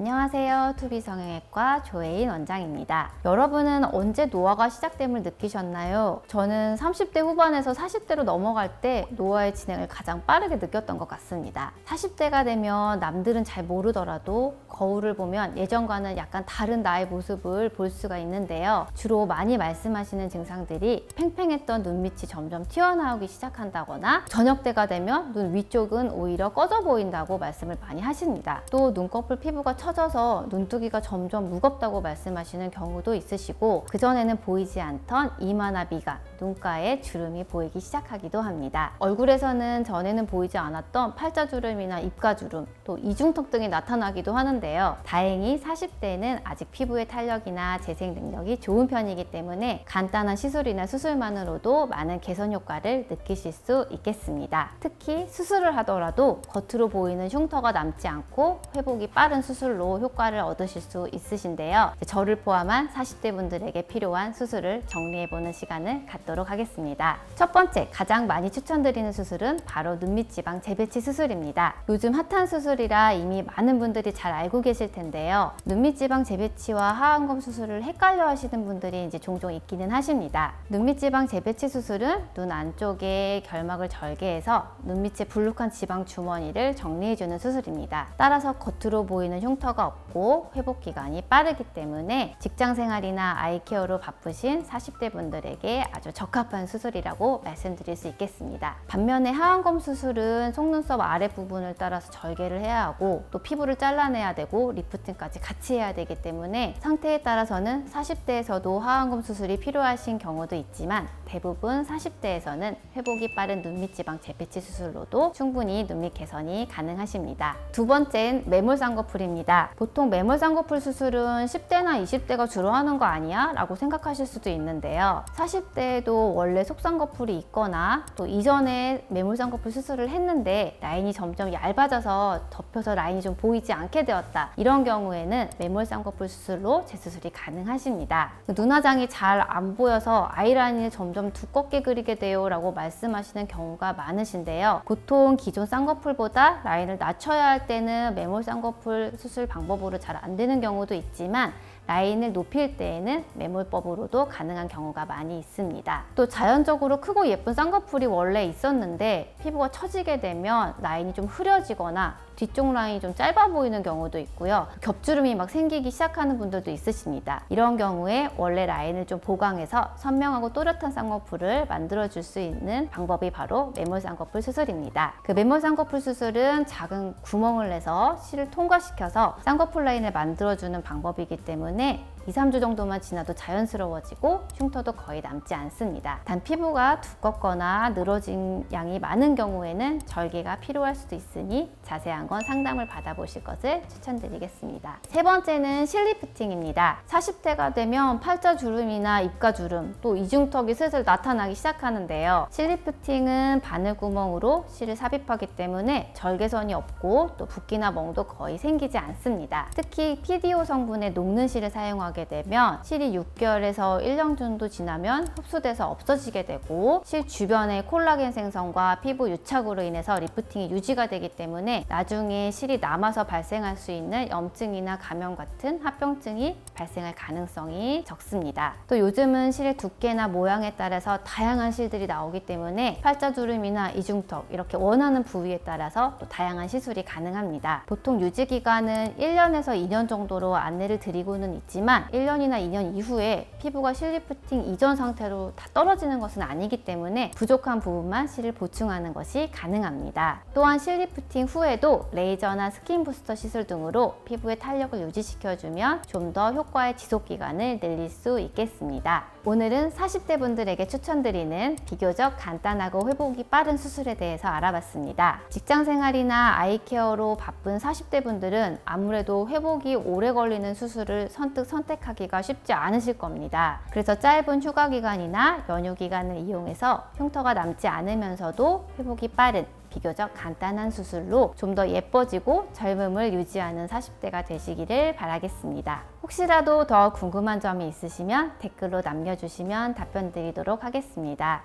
안녕하세요. 투비 성형외과 조혜인 원장입니다. 여러분은 언제 노화가 시작됨을 느끼셨나요? 저는 30대 후반에서 40대로 넘어갈 때 노화의 진행을 가장 빠르게 느꼈던 것 같습니다. 40대가 되면 남들은 잘 모르더라도 거울을 보면 예전과는 약간 다른 나의 모습을 볼 수가 있는데요. 주로 많이 말씀하시는 증상들이 팽팽했던 눈밑이 점점 튀어나오기 시작한다거나 저녁 때가 되면 눈 위쪽은 오히려 꺼져 보인다고 말씀을 많이 하십니다. 또 눈꺼풀 피부가 처 져서 눈두기가 점점 무겁다고 말씀하시는 경우도 있으시고 그전에는 보이지 않던 이마나 미간, 눈가에 주름이 보이기 시작하기도 합니다. 얼굴에서는 전에는 보이지 않았던 팔자주름이나 입가주름, 또 이중턱 등이 나타나기도 하는데요. 다행히 40대는 아직 피부의 탄력이나 재생 능력이 좋은 편이기 때문에 간단한 시술이나 수술만으로도 많은 개선 효과를 느끼실 수 있겠습니다. 특히 수술을 하더라도 겉으로 보이는 흉터가 남지 않고 회복이 빠른 수술로 효과를 얻으실 수 있으신데요. 저를 포함한 40대 분들에게 필요한 수술을 정리해보는 시간을 갖도록 하겠습니다. 첫 번째, 가장 많이 추천드리는 수술은 바로 눈밑 지방 재배치 수술입니다. 요즘 핫한 수술이라 이미 많은 분들이 잘 알고 계실 텐데요. 눈밑 지방 재배치와 하안검 수술을 헷갈려 하시는 분들이 이제 종종 있기는 하십니다. 눈밑 지방 재배치 수술은 눈 안쪽에 결막을 절개해서 눈밑의 불룩한 지방 주머니를 정리해주는 수술입니다. 따라서 겉으로 보이는 흉터 가 없고 회복 기간이 빠르기 때문에 직장 생활이나 아이 케어로 바쁘신 40대 분들에게 아주 적합한 수술이라고 말씀드릴 수 있겠습니다. 반면에 하안검 수술은 속눈썹 아랫부분을 따라서 절개를 해야 하고 또 피부를 잘라내야 되고 리프팅까지 같이 해야 되기 때문에 상태에 따라서는 40대에서도 하안검 수술이 필요하신 경우도 있지만 대부분 40대에서는 회복이 빠른 눈밑 지방 재배치 수술로도 충분히 눈밑 개선이 가능하십니다. 두 번째는 매몰 쌍꺼풀입니다. 보통 매몰 쌍꺼풀 수술은 10대나 20대가 주로 하는 거 아니야? 라고 생각하실 수도 있는데요. 40대에도 원래 속쌍꺼풀이 있거나 또 이전에 매몰 쌍꺼풀 수술을 했는데 라인이 점점 얇아져서 덮여서 라인이 좀 보이지 않게 되었다. 이런 경우에는 매몰 쌍꺼풀 수술로 재수술이 가능하십니다. 눈화장이 잘 안 보여서 아이라인을 점점 두껍게 그리게 돼요 라고 말씀하시는 경우가 많으신데요. 보통 기존 쌍꺼풀보다 라인을 낮춰야 할 때는 매몰 쌍꺼풀 수술 방법으로 잘 안 되는 경우도 있지만 라인을 높일 때에는 매몰법으로도 가능한 경우가 많이 있습니다. 또 자연적으로 크고 예쁜 쌍꺼풀이 원래 있었는데 피부가 처지게 되면 라인이 좀 흐려지거나 뒤쪽 라인이 좀 짧아 보이는 경우도 있고요. 겹주름이 막 생기기 시작하는 분들도 있으십니다. 이런 경우에 원래 라인을 좀 보강해서 선명하고 또렷한 쌍꺼풀을 만들어줄 수 있는 방법이 바로 매몰 쌍꺼풀 수술입니다. 그 매몰 쌍꺼풀 수술은 작은 구멍을 내서 실을 통과시켜서 쌍꺼풀 라인을 만들어주는 방법이기 때문에 で 2, 3주 정도만 지나도 자연스러워지고 흉터도 거의 남지 않습니다. 단 피부가 두껍거나 늘어진 양이 많은 경우에는 절개가 필요할 수도 있으니 자세한 건 상담을 받아보실 것을 추천드리겠습니다. 세 번째는 실리프팅입니다. 40대가 되면 팔자 주름이나 입가 주름, 또 이중턱이 슬슬 나타나기 시작하는데요. 실리프팅은 바늘구멍으로 실을 삽입하기 때문에 절개선이 없고 또 붓기나 멍도 거의 생기지 않습니다. 특히 PDO 성분의 녹는 실을 사용하 게 되면 실이 6개월에서 1년 정도 지나면 흡수돼서 없어지게 되고 실 주변의 콜라겐 생성과 피부 유착으로 인해서 리프팅이 유지가 되기 때문에 나중에 실이 남아서 발생할 수 있는 염증이나 감염 같은 합병증이 발생할 가능성이 적습니다. 또 요즘은 실의 두께나 모양에 따라서 다양한 실들이 나오기 때문에 팔자주름이나 이중턱 이렇게 원하는 부위에 따라서 또 다양한 시술이 가능합니다. 보통 유지 기간은 1년에서 2년 정도로 안내를 드리고는 있지만 1년이나 2년 이후에 피부가 실리프팅 이전 상태로 다 떨어지는 것은 아니기 때문에 부족한 부분만 실을 보충하는 것이 가능합니다. 또한 실리프팅 후에도 레이저나 스킨 부스터 시술 등으로 피부의 탄력을 유지시켜주면 좀 더 효과의 지속 기간을 늘릴 수 있겠습니다. 오늘은 40대 분들에게 추천드리는 비교적 간단하고 회복이 빠른 수술에 대해서 알아봤습니다. 직장 생활이나 아이 케어로 바쁜 40대 분들은 아무래도 회복이 오래 걸리는 수술을 선뜻 선택하기가 쉽지 않으실 겁니다. 그래서 짧은 휴가 기간이나 연휴 기간을 이용해서 흉터가 남지 않으면서도 회복이 빠른 비교적 간단한 수술로 좀 더 예뻐지고 젊음을 유지하는 40대가 되시기를 바라겠습니다. 혹시라도 더 궁금한 점이 있으시면 댓글로 남겨주시면 답변 드리도록 하겠습니다.